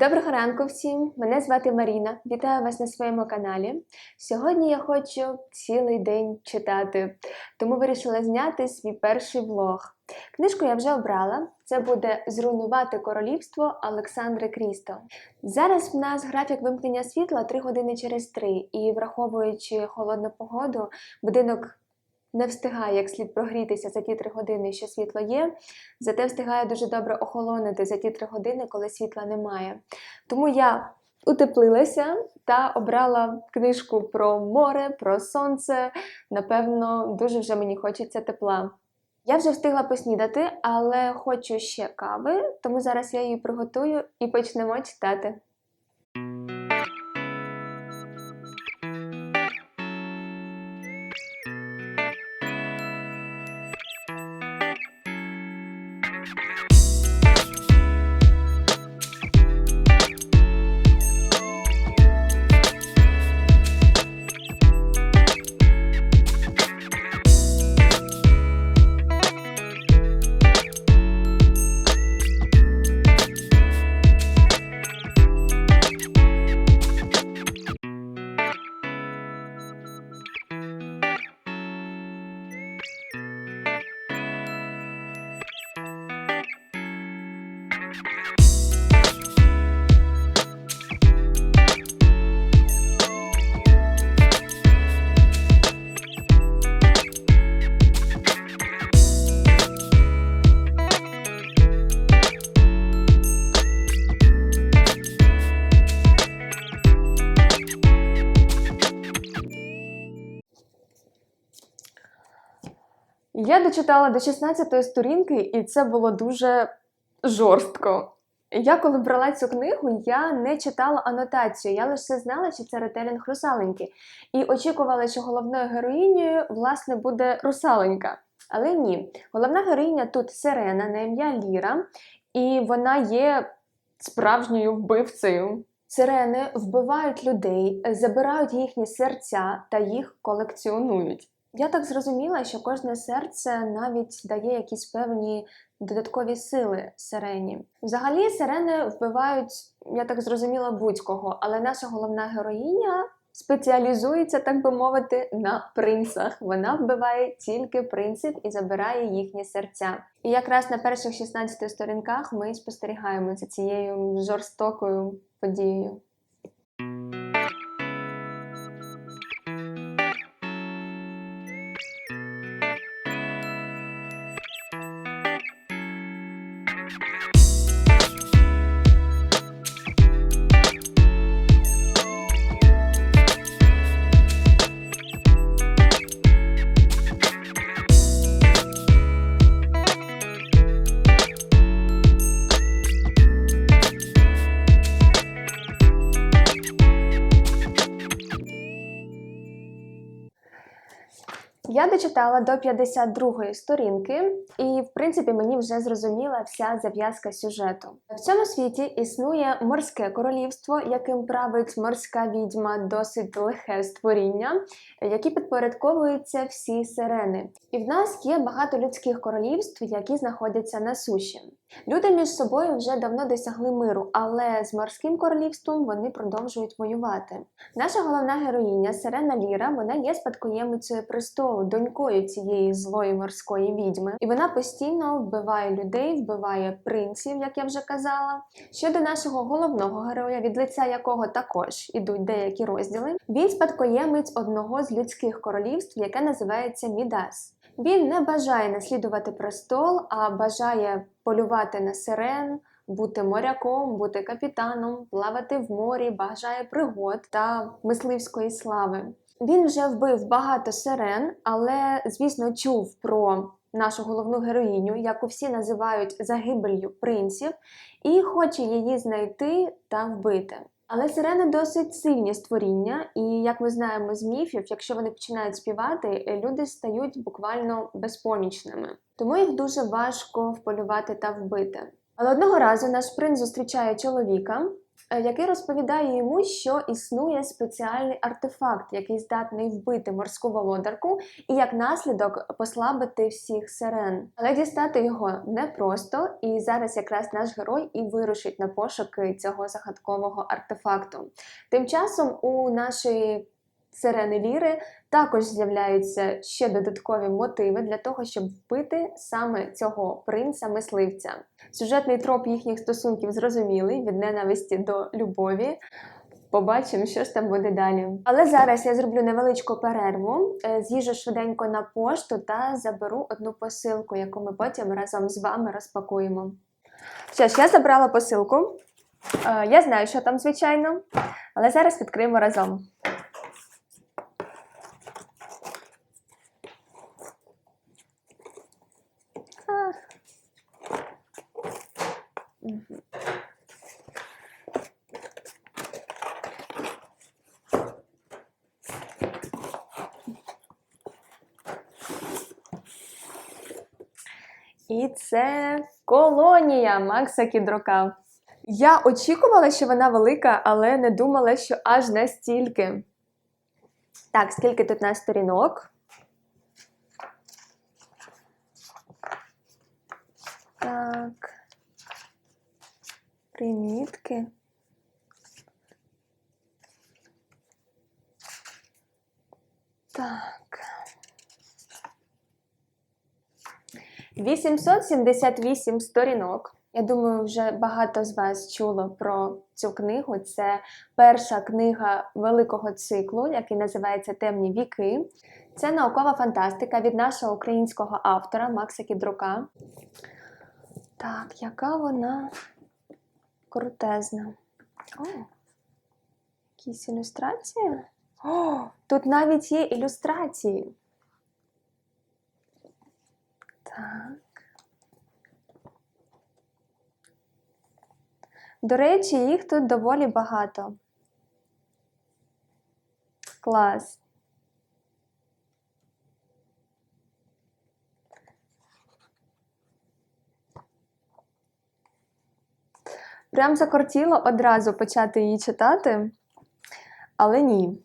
Доброго ранку всім! Мене звати Маріна. Вітаю вас на своєму каналі. Сьогодні я хочу цілий день читати, тому вирішила зняти свій перший влог. Книжку я вже обрала. Це буде Зруйнувати королівство Олександри Крісто. Зараз в нас графік вимкнення світла 3 години через 3, і враховуючи холодну погоду, будинок не встигає як слід прогрітися за ті 3 години, що світло є, зате встигає дуже добре охолонити за ті 3 години, коли світла немає. Тому я утеплилася та обрала книжку про море, про сонце. Напевно, дуже вже мені хочеться тепла. Я вже встигла поснідати, але хочу ще кави, тому зараз я її приготую і почнемо читати. Я дочитала до 16-ї сторінки, і це було дуже жорстко. Я коли брала цю книгу, я не читала анотацію, я лише знала, що це ретелінг русаленьки. І очікувала, що головною героїнею, власне, буде русаленька. Але ні, головна героїня тут Сирена на ім'я Ліра, і вона є справжньою вбивцею. Сирени вбивають людей, забирають їхні серця та їх колекціонують. Я так зрозуміла, що кожне серце навіть дає якісь певні додаткові сили сирені. Взагалі, сирени вбивають, я так зрозуміла, будь-кого, але наша головна героїня спеціалізується, так би мовити, на принцах. Вона вбиває тільки принців і забирає їхні серця. І якраз на перших 16 сторінках ми спостерігаємо за цією жорстокою подією. Я дочитала до 52-ї сторінки, і, в принципі, мені вже зрозуміла вся зав'язка сюжету. В цьому світі існує морське королівство, яким править морська відьма, досить лихе створіння, які підпорядковуються всі сирени. І в нас є багато людських королівств, які знаходяться на суші. Люди між собою вже давно досягли миру, але з морським королівством вони продовжують воювати. Наша головна героїня Сирена Ліра, вона є спадкоємицею престолу, донькою цієї злої морської відьми, і вона постійно вбиває людей, вбиває принців, як я вже казала. Щодо нашого головного героя, від лиця якого також ідуть деякі розділи, він спадкоємець одного з людських королівств, яке називається Мідас. Він не бажає наслідувати престол, а бажає полювати на сирен, бути моряком, бути капітаном, плавати в морі, бажає пригод та мисливської слави. Він вже вбив багато сирен, але, звісно, чув про нашу головну героїню, яку всі називають загибелью принців, і хоче її знайти та вбити. Але сирени досить сильні створіння, і як ми знаємо з міфів, якщо вони починають співати, люди стають буквально безпомічними. Тому їх дуже важко вполювати та вбити. Але одного разу наш принц зустрічає чоловіка, який розповідає йому, що існує спеціальний артефакт, який здатний вбити морську володарку і як наслідок послабити всіх сирен. Але дістати його непросто, і зараз якраз наш герой і вирушить на пошуки цього загадкового артефакту. Тим часом у нашої сирени Ліри також з'являються ще додаткові мотиви для того, щоб вбити саме цього принца-мисливця. Сюжетний троп їхніх стосунків зрозумілий від ненависті до любові. Побачимо, що ж там буде далі. Але зараз я зроблю невеличку перерву, е, з'їжджу швиденько на пошту та заберу одну посилку, яку ми потім разом з вами розпакуємо. Що ж, я забрала посилку. Е, Я знаю, що там, звичайно, але зараз відкриємо разом. І це колонія Макса Кідрока. Я очікувала, що вона велика, але не думала, що аж настільки. Так, скільки тут на сторінок? Так. Примітки. Так. 878 сторінок. Я думаю, вже багато з вас чуло про цю книгу. Це перша книга великого циклу, який називається Темні віки. Це наукова фантастика від нашого українського автора Макса Кідрука. Так, яка вона крутезна. О, якісь ілюстрації? О, тут навіть є ілюстрації. Так. До речі, їх тут доволі багато. Клас. Прям закортіло одразу почати її читати, але ні.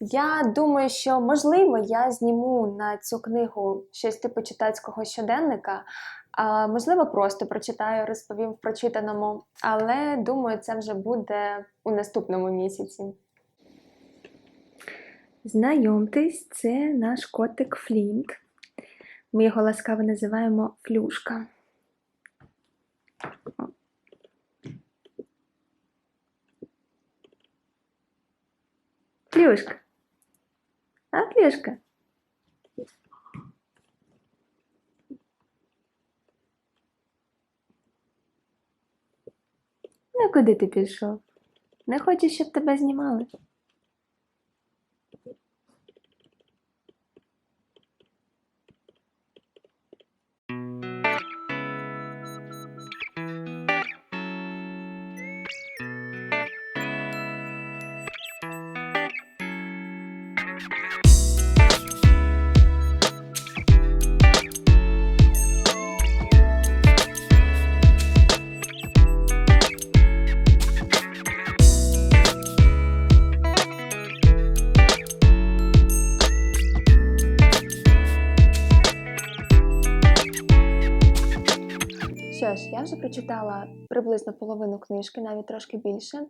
Я думаю, що можливо я зніму на цю книгу щось типу читацького щоденника, а можливо, просто прочитаю, розповім в прочитаному, але думаю, це вже буде у наступному місяці. Знайомтесь, це наш котик Флінт. Ми його ласкаво називаємо Флюшка. Флюшка. А, Флюшка? Ну, куди ти пішов? Не хочеш, щоб тебе знімали? Що ж, я вже прочитала приблизно половину книжки, навіть трошки більше,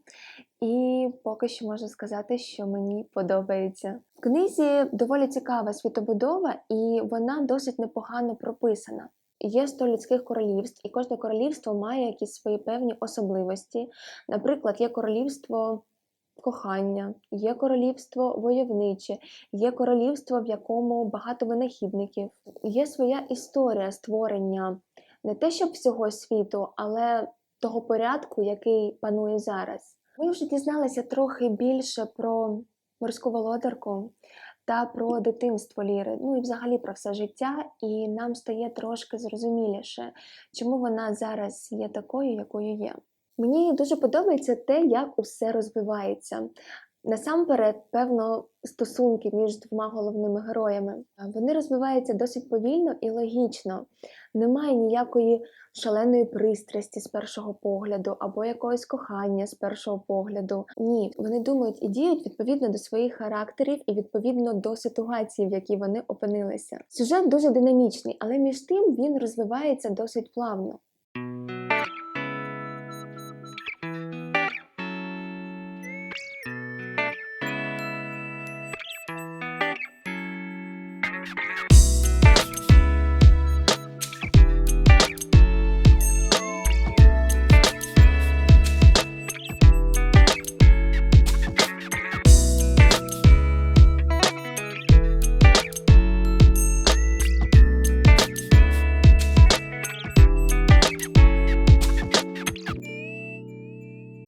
і поки що можу сказати, що мені подобається. В книзі доволі цікава світобудова, і вона досить непогано прописана. Є 100 людських королівств, і кожне королівство має якісь свої певні особливості. Наприклад, є королівство кохання, є королівство войовниче, є королівство, в якому багато винахідників, є своя історія створення не те, щоб всього світу, але того порядку, який панує зараз. Ми вже дізналися трохи більше про морську володарку та про дитинство Ліри, ну і взагалі про все життя, і нам стає трошки зрозуміліше, чому вона зараз є такою, якою є. Мені дуже подобається те, як усе розвивається. Насамперед, певно, стосунки між двома головними героями вони розвиваються досить повільно і логічно. Немає ніякої шаленої пристрасті з першого погляду або якогось кохання з першого погляду. Ні, вони думають і діють відповідно до своїх характерів і відповідно до ситуації, в якій вони опинилися. Сюжет дуже динамічний, але між тим він розвивається досить плавно.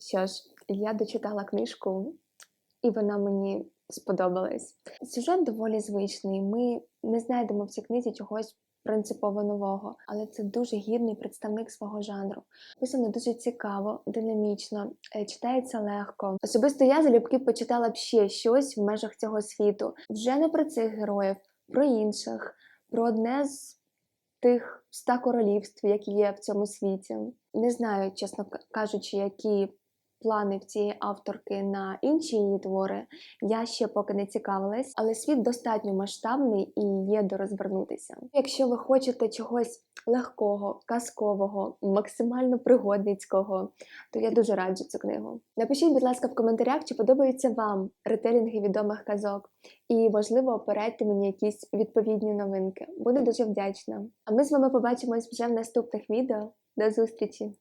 Що ж, я дочитала книжку, і вона мені сподобалась. Сюжет доволі звичний. Ми не знайдемо в цій книзі чогось принципово нового, але це дуже гідний представник свого жанру. Писано дуже цікаво, динамічно, е, читається легко. Особисто я залюбки почитала б ще щось в межах цього світу. Вже не про цих героїв, про інших, про одне з тих ста королівств, які є в цьому світі. Не знаю, чесно кажучи, які плани в цієї авторки на інші її твори. Я ще поки не цікавилась, але світ достатньо масштабний і є до розвернутися. Якщо ви хочете чогось легкого, казкового, максимально пригодницького, то я дуже раджу цю книгу. Напишіть, будь ласка, в коментарях, чи подобаються вам ретелінги відомих казок, і можливо порадьте мені якісь відповідні новинки. Буду дуже вдячна. А ми з вами побачимось вже в наступних відео. До зустрічі!